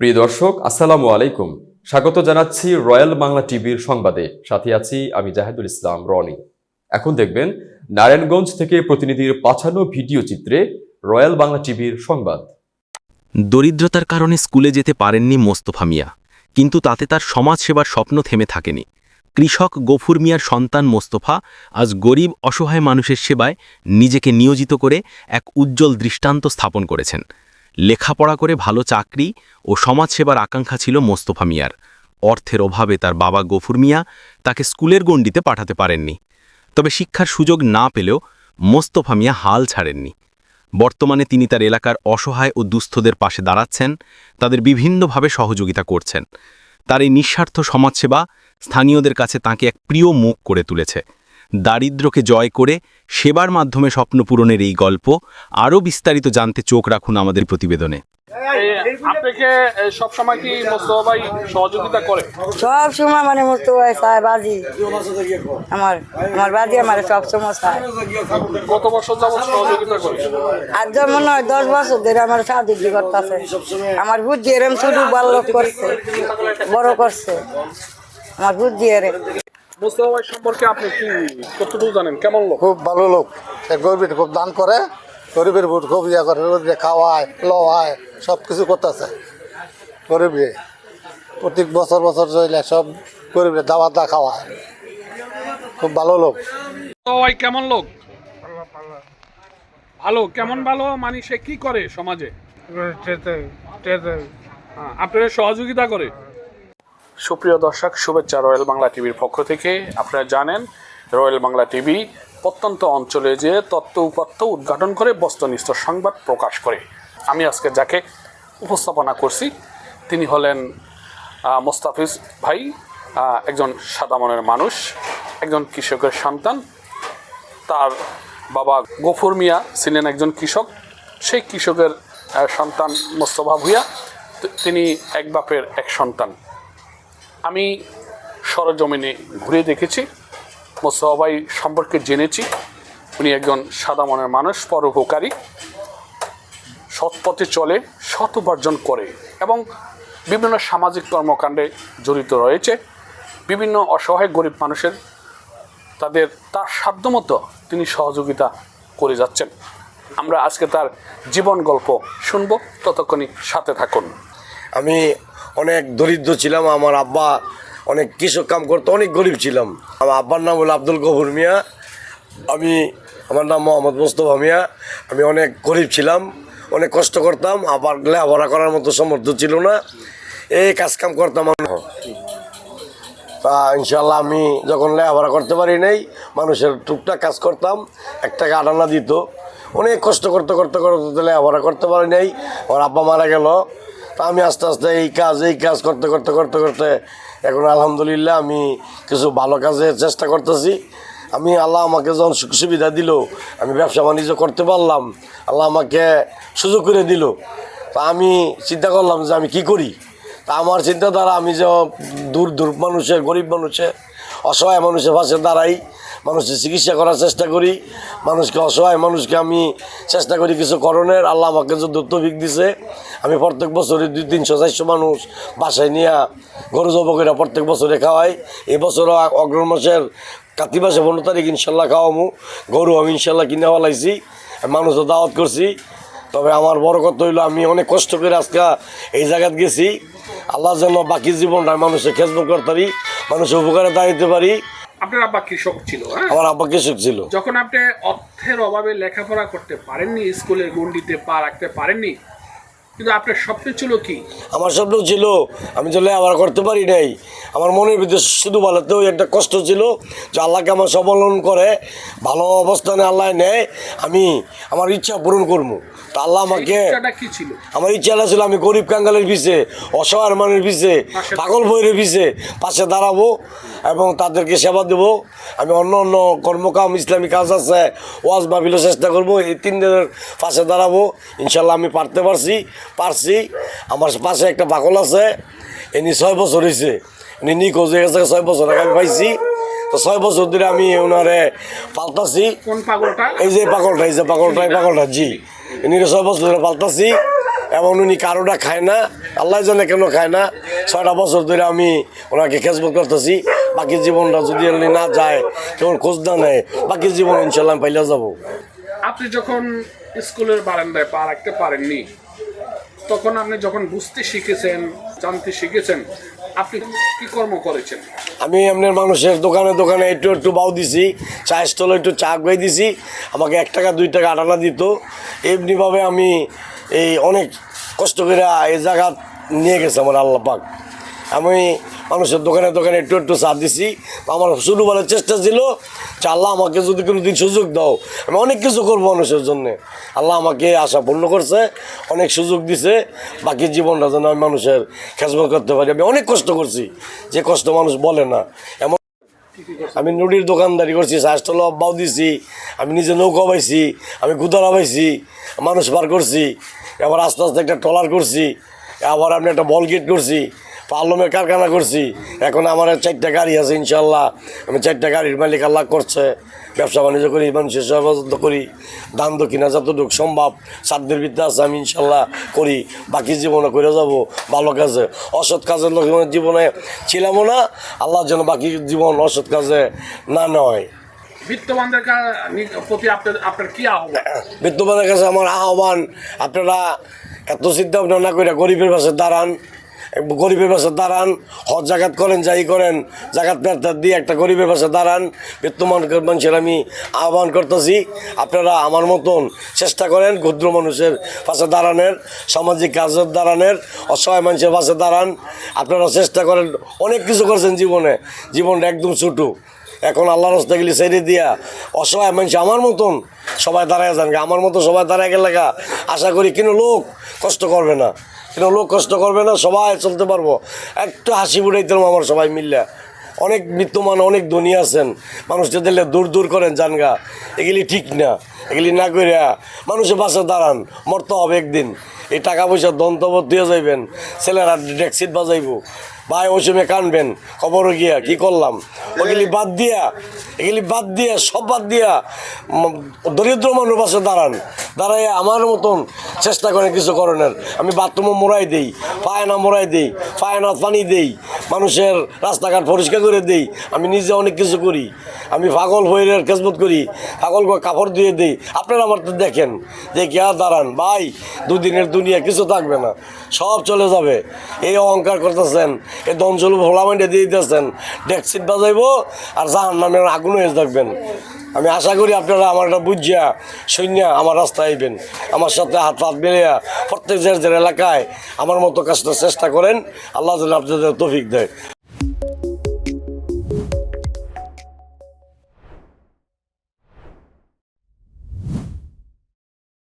প্রিয় দর্শক, আসসালামু আলাইকুম। স্বাগত জানাচ্ছি রয়্যাল বাংলা টিভির সংবাদে। সাথে আছি আমি জাহেদুল ইসলাম রনি। এখন দেখবেন, নারায়ণগঞ্জ থেকে প্রতিনিধির পাঠানো ভিডিও চিত্রে রয়্যাল বাংলা টিভির সংবাদ। দরিদ্রতার কারণে স্কুলে যেতে পারেননি মোস্তফা মিয়া, কিন্তু তাতে তার সমাজসেবার স্বপ্ন থেমে থাকেনি। কৃষক গফুর মিয়ার সন্তান মোস্তফা আজ গরিব, অসহায় মানুষের সেবায় নিজেকে নিয়োজিত করে এক উজ্জ্বল দৃষ্টান্ত স্থাপন করেছেন। লেখাপড়া করে ভালো চাকরি ও সমাজসেবার আকাঙ্ক্ষা ছিল মোস্তফা মিয়ার। অর্থের অভাবে তার বাবা গফুর মিয়া তাকে স্কুলের গণ্ডিতে পাঠাতে পারেননি। তবে শিক্ষার সুযোগ না পেলেও মোস্তফা মিয়া হাল ছাড়েননি। বর্তমানে তিনি তার এলাকার অসহায় ও দুস্থদের পাশে দাঁড়াচ্ছেন, তাদের বিভিন্নভাবে সহযোগিতা করছেন। তার এই নিঃস্বার্থ সমাজসেবা স্থানীয়দের কাছে তাকে এক প্রিয় মুখ করে তুলেছে। দারিদ্র্যকে জয় করে সেবার মাধ্যমে স্বপ্ন পূরণের এই গল্প আরও বিস্তারিত জানতে চোখ রাখুন আমাদের প্রতিবেদনে। এই আপনাকে সব সময় কি মোস্তফা ভাই সহযোগিতা করে? সব সময় মানে মুস্তু ভাই বাজি আমার আমার বাজি আমার সব সময় চায় কত বছর যাবত সহযোগিতা করে? আর যেমন হয় দশ বছর ধরে আমার সাহায্য করতেছে। আমার বুদ্ধি এরম শুধু বাল্যক করছে বড় করছে। আমার বুদ্ধি এরে মোস্তফা ভাই সম্পর্কে আপনি কি কতটুকু জানেন? কেমন লোক? খুব ভালো লোক। সে গরিবের খুব দান করে গরিবের ভোট খুব ইয়ে করে গরিবের খাওয়ায় লওয়ায় সব কিছু করতেছে। গরিবে প্রত্যেক বছর বছর চলে সব গরিবের দাওয়াত দা খাওয়ায়। খুব ভালো লোক। ভাই কেমন লোক? ভালো কেমন ভালো? মানে সে কি করে সমাজে? হ্যাঁ, আপনারা সহযোগিতা করে? সুপ্রিয় দর্শক, শুভেচ্ছা রয়্যাল বাংলা টিভির পক্ষ থেকে। আপনারা জানেন, রয়্যাল বাংলা টিভি প্রত্যন্ত অঞ্চলে যে তত্ত্ব উপাত্ত উদ্ঘাটন করে বস্তুনিষ্ঠ সংবাদ প্রকাশ করে। আমি আজকে যাকে উপস্থাপনা করছি, তিনি হলেন মোস্তাফিজ ভাই একজন সাদা মনের মানুষ, একজন কৃষকের সন্তান। তার বাবা গফুর মিয়া ছিলেন একজন কৃষক। সেই কৃষকের সন্তান মোস্তফা ভুইয়া। তিনি এক বাপের এক সন্তান। আমি সরজমিনে ঘুরে দেখেছি মোস্তফা ভাই সম্পর্কে জেনেছি। উনি একজন সাদা মনের মানুষ, পরোপকারী সৎ পথে চলে, সৎ উপার্জন করে এবং বিভিন্ন সামাজিক কর্মকাণ্ডে জড়িত রয়েছে। বিভিন্ন অসহায় গরিব মানুষের তাদের, তার সাধ্যমতো তিনি সহযোগিতা করে যাচ্ছেন। আমরা আজকে তার জীবন গল্প শুনব। ততক্ষণই সাথে থাকুন। আমি অনেক দরিদ্র ছিলাম, আমার আব্বা অনেক কৃষক কাম করতো, অনেক গরিব ছিলাম। আমার আব্বার নাম হলো আব্দুল গফুর মিয়া, আমি, আমার নাম মোহাম্মদ মোস্তফা মিয়া, আমি অনেক গরিব ছিলাম, অনেক কষ্ট করতাম, আবার লেখাপড়া করার মতো সমর্থ ছিল না, এই কাজ কাম করতাম। তা ইনশাল্লাহ আমি যখন লেখাপড়া করতে পারি নাই, মানুষের টুকটাক কাজ করতাম, এক টাকা আটানা দিত। অনেক কষ্ট করতে করতে করতে লেখাপড়া করতে পারি নাই, আমার আব্বা মারা গেল। তা আমি আস্তে আস্তে এই কাজ এই কাজ করতে করতে করতে করতে এখন আলহামদুলিল্লাহ আমি কিছু ভালো কাজে চেষ্টা করতেছি। আমি আল্লাহ আমাকে যখন সুখ সুবিধা দিল, আমি ব্যবসা বাণিজ্য করতে পারলাম, আল্লাহ আমাকে সুযোগ করে দিল। তা আমি চিন্তা করলাম যে আমি কি করি? তা আমার চিন্তাধারা আমি যে দূর দূর মানুষের গরিব মানুষের অসহায় মানুষের পাশে দাঁড়াই মানুষের চিকিৎসা করার চেষ্টা করি, মানুষকে অসহায়, মানুষকে আমি চেষ্টা করি কিছু করণের। আল্লাহ আমাকে যে দিছে, আমি প্রত্যেক বছরে দুই তিনশো, চারশো মানুষ বাসায় নিয়ে গরু জবকেরা প্রত্যেক বছরে খাওয়াই। এবছরও অগ্রহ মাসের কাতি মাসে পনেরো তারিখ ইনশাল্লাহ খাওয়ামু। গরু আমি ইনশাল্লাহ কিনে ফেলাইছি, মানুষও দাওয়াত করছি। তবে আমার বড় কথা হইল, আমি অনেক কষ্ট করে আজকে এই জায়গায় গেছি। আল্লাহ যেন বাকি জীবনটা মানুষের খেজমত করতে পারি, মানুষের উপকারে দাঁড়াইতে পারি। আপনার আব্বা কৃষক ছিল হ্যাঁ? আমার আব্বা কৃষক ছিল। যখন আপনি অর্থের অভাবে লেখাপড়া করতে পারেননি স্কুলের গণ্ডিতে পা রাখতে পারেননি কিন্তু আপনার স্বপ্ন ছিল কি? আমার স্বপ্ন ছিল আমি তো লেখাপড়া করতে পারি নাই। আমার মনের ভিতরে শুধু বলাতেও একটা কষ্ট ছিল যে আল্লাহকে আমার সবলন করে ভালো অবস্থানে আল্লাহ নেয় আমি আমার ইচ্ছা পূরণ করব। তা আল্লাহ আমাকে কি ছিল? আমার ইচ্ছাটা ছিল আমি গরিব কাঙ্গালের পিছে অসহায় মানের পিছে পাগল বইয়ের পিছে পাশে দাঁড়াবো এবং তাদেরকে সেবা দেবো। আমি অন্য অন্য কর্মকাম ইসলামী কাজ আছে ওয়াজ মাহফিলও চেষ্টা করব। এই তিন দিনের পাশে দাঁড়াবো। ইনশাল্লাহ আমি পারতে পারছি। পারছি। আমার পাশে একটা বাকল আছে এনি ছয় বছর হয়েছে উনি নিখোঁজ হয়ে গেছে ছয় বছর আগে আমি পাইছি। তো ছয় বছর ধরে আমি ওনারে পাল্টাছি এই যে পাগলটা এই যে পাগলটা এই পাগলটা জি। ইনি ছয় বছর ধরে পাল্টাছি এবং উনি কারোটা খায় না আল্লাহ জানে কেন খায় না। ছয়টা বছর ধরে আমি ওনাকে খেজমত করতেছি। বাকি জীবনটা যদি এমনি না যায় কেমন খোঁজ না নেয়। বাকি জীবন ইনশাল্লাহ আমি পাইলে যাব। আপনি যখন স্কুলের বারান্দায় পা রাখতে পারেননি তখন আপনি যখন বুঝতে শিখেছেন, জানতে শিখেছেন, আপনি কি কর্ম করেছেন? আমি আপনার মানুষের দোকানে দোকানে একটু একটু বাউ দিছি চা স্টলে একটু চা গাই দিছি, আমাকে এক টাকা, দুই টাকা আটানা দিত। এমনিভাবে আমি এই অনেক কষ্ট করে এই জায়গা নিয়ে গেছে আমার আল্লাহ পাক। আমি মানুষের দোকানে দোকানে একটু একটু চা দিছি। আমার শুরু বলার চেষ্টা ছিল যে আল্লাহ আমাকে যদি কোনো দিন সুযোগ দাও, আমি অনেক কিছু করব মানুষের জন্য। আল্লাহ আমাকে আশা পূর্ণ করছে, অনেক সুযোগ দিছে, বাকি জীবনটা যেন আমি মানুষের খেজমত করতে পারি। আমি অনেক কষ্ট করছি, যে কষ্ট মানুষ বলে না। এমন আমি নুডির দোকানদারি করছি স্বাস্থ্য অব্যাও দিছি, আমি নিজে নৌকা পাইছি আমি গুদারা পাইছি মানুষ পার করছি, এবার আস্তে আস্তে একটা ট্রলার করছি, আবার আমি একটা বল গেট করছি পার্লমের কারখানা করছি। এখন আমার চারটা গাড়ি আছে ইনশাল্লাহ আমি চারটা গাড়ির মালিক আল্লাহ করছে। ব্যবসা বাণিজ্য করি মানুষের সহযোগিতা করি। দান দক্ষিণা যতটুকু সম্ভব সাধ্যের বিদ্যা আছে আমি ইনশাল্লাহ করি। বাকি জীবনে করে যাব ভালো কাজে। অসৎ কাজের লোক জীবনে ছিলামও না আল্লাহর জন্য বাকি জীবন অসৎ কাজে না নয়। বিত্তবানদের প্রতি আপনার আপনার কি আহ্বান? বিদ্যমানের কাছে আমার আহ্বান আপনারা এত চিন্তা ভাবনা না করে গরিবের পাশে দাঁড়ান। গরিবের পাশে দাঁড়ান, হজ জাগাত করেন, যাই করেন জাগাত প্রার্থার দিয়ে একটা গরিবের পাশে দাঁড়ান। বিত্তমান মানুষের আমি আহ্বান করতেছি, আপনারা আমার মতন চেষ্টা করেন ক্ষুদ্র মানুষের পাশে দাঁড়ানোর, সামাজিক কাজের দাঁড়ানোর, অসহায় মানুষের পাশে দাঁড়ান। আপনারা চেষ্টা করেন, অনেক কিছু করছেন জীবনে, জীবনটা একদম ছোটো। এখন আল্লাহ রাস্তা গেলে ছেড়ে দিয়া অসহায় মানুষ আমার মতন সবাই দাঁড়ায় যান আমার মতো সবাই দাঁড়ায় গেলে আশা করি কোনো লোক কষ্ট করবে না। কোনো লোক কষ্ট করবে না, সবাই চলতে পারব। একটু হাসি পারব আমার সবাই মিললে। অনেক মৃত্যুমান অনেক দুনিয়া আছেন। মানুষকে দিলে দূর দূর করেন জানগা এগুলি ঠিক না। এগুলি না করিয়া মানুষের বাসে দাঁড়ান, মরতে হবে একদিন। এই টাকা পয়সা দন্তবত দিয়ে যাইবেন, ছেলেরা ডেক্সিট বাজাইবো। ভাই ওই সময় কানবেন খবর গিয়া, কি করলাম? ওগুলি বাদ দিয়া, এগুলি বাদ দিয়া, সব বাদ দিয়া দরিদ্র মানুষ পাশে দাঁড়ান। দাঁড়াই আমার মতন চেষ্টা করেন কিছু করণের। আমি বাথরুমও মোড়াই দিই, পায়না মোড়াই দিই পায়না পানি দেই মানুষের রাস্তাঘাট পরিষ্কার করে দেই। আমি নিজে অনেক কিছু করি। আমি পাগল হয়ে খেজমত করি। পাগল কাপড় দিয়ে দিই। আপনারা আমার তো দেখেন যে কে দাঁড়ান। ভাই, দুদিনের দুনিয়া কিছু থাকবে না। সব চলে যাবে। এই অহংকার করতেছেন, এই দঞ্চল ভোলা মাইন্ডে দিয়ে দিতেছেন। ডেকসিট বাজাইবো আর জাহান নামের আগুন হয়ে থাকবেন। আমি আশা করি আপনারা আমার একটা বুঝিয়া সৈন্য আমার রাস্তায় আইবেন। আমার সাথে হাত হাত বেড়িয়া প্রত্যেক যে যে এলাকায় আমার মতো কাজটা চেষ্টা করেন, আল্লাহ যেন আপনাদের তফিক দেয়।